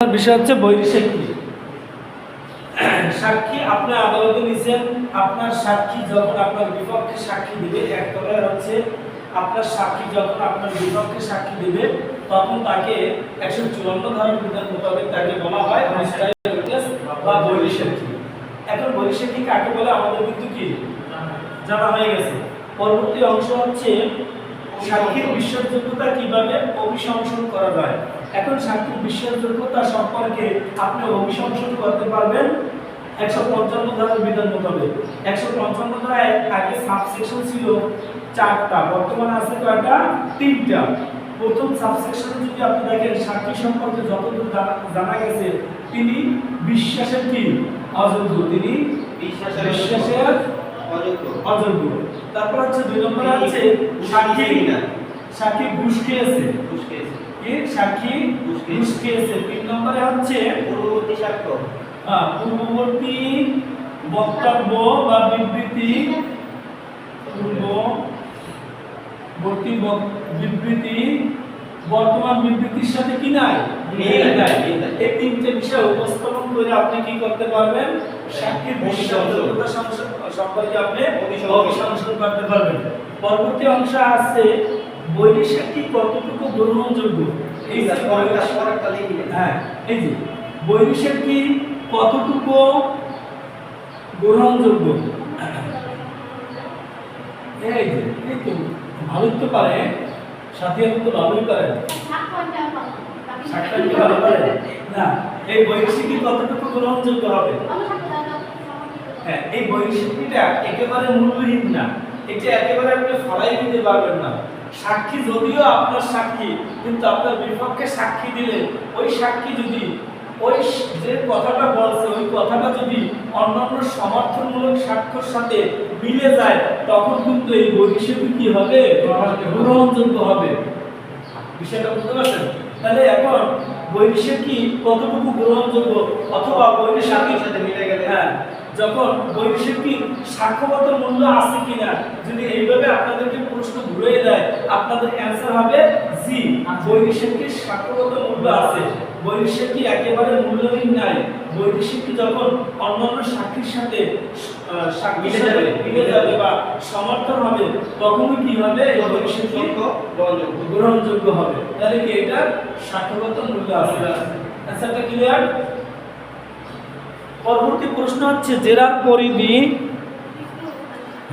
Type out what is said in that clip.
বিষয় হচ্ছে সাক্ষী। আপনি আদালতে নিছেন, আপনার সাক্ষী যখন আপনার বিপক্ষে সাক্ষী দিবে, এক কথায় হচ্ছে আপনার সাক্ষী যখন আপনার বিপক্ষে সাক্ষী দিবে, তখন তাকে একশো চুয়ান্ন ধারার বিধান মোতাবেক তাকে বলা হয় বা বৈরিসাক্ষী এখন বৈরিসাক্ষী কাকে বলে? আমাদের কিন্তু কি জানা হয়ে গেছে। পরবর্তী অংশ হচ্ছে সাক্ষীর বিশ্বাসযোগ্যতা কীভাবে অভিশংসন করা যায়? এখন সাক্ষীর বিশ্বাসযোগ্যতা সম্পর্কে আপনি অভিশংসন করতে পারবেন একশো পঞ্চান্ন ধারার বিধান মোতাবেক। একশো পঞ্চান্ন ধারায় আগে সাবসেকশন ছিল চারটা বর্তমানে আছে কয়টা? তিনটা। প্রথম সাবসেকশনে যদি আপনি দেখেন সাক্ষী সম্পর্কে যতদূর জানা- গেছে তিনি বিশ্বাসের কি? অযোগ্য। তিনি বিশ্বাসের বিশ্বাসের অযোগ্য। তারপর হচ্ছে দুই নম্বরে হচ্ছে সাক্ষী। সাক্ষী ঘুষ খেয়েছে। ঘুষ খেয়েছে। কি? সাক্ষী ঘুষ খেয়েছে। তিন নম্বরে হচ্ছে পূর্ববর্তী সাক্ষ্য। আহ, পূর্ববর্তী বক্তব্য বা বিবৃতি। পূর্ববর্তী বিবৃতি বর্তমান বিবৃতির সাথে কি নাই? এই তিনটে বিষয় উপস্থাপন করে আপনি কি করতে পারবেন? সাক্ষীর সংস- সম্পর্কে আপনি। অভিশংসন করতে পারবেন। পরবর্তী অংশ আছে বৈরী কতটুকু গ্রহণযোগ্য? এই হ্যাঁ এই যে বৈরিশের কি কতটুকু গ্রহণযোগ্য? এই যে এই তো ভালোই তো পারে। সাথী তো ভালোই পারেন। সাক্ষাৎ ভালো পারে না এই বৈরিশিকি কতটুকু গ্রহণযোগ্য হবে? হ্যাঁ এই একেবারে মূল্যহীন না। এটা একেবারে আপনি ফলাই দিতে পারবেন না। সাক্ষী যদিও আপনার সাক্ষী কিন্তু আপনার বিপক্ষে সাক্ষী দিলে ওই সাক্ষী যদি ওই যে কথাটা বলছে ওই কথাটা যদি অন্যান্য সমর্থনমূলক সাক্ষ্যর সাথে মিলে যায় তখন কিন্তু এই বৈরিশিকি কি হবে? গ্রহণযোগ্য হবে। বিষয়টা বুঝতে পারছেন? তাহলে এখন বৈরিশিকি কতটুকু গ্রহণযোগ্য? অথবা বৈরিশিকি সাথে মিলে গেলে। হ্যাঁ। যখন বৈশিষ্ট্যিক সাক্ষ্যগত মূল্য আছে কিনা যদি এইভাবে আপনাদেরকে প্রশ্ন ঘুরে দেয় আপনাদের অ্যান্সার হবে জি বৈশিষ্ট্যিক সাক্ষ্যগত মূল্য আছে? বৈশিষ্ট্যিক একেবারে মূল্যহীন নাই? বৈশিষ্ট্যিক যখন অন্যান্য সাক্ষীর সাথে মিলে যাবে। মিলে যাবে বা সমর্থন হবে তখনই কি হবে? গ্রহণযোগ্য। হবে। তাহলে কি এটা সাক্ষ্যগত মূল্য আছে? অ্যান্সারটা ক্লিয়ার পরবর্তী প্রশ্ন হচ্ছে জেরার পরিধি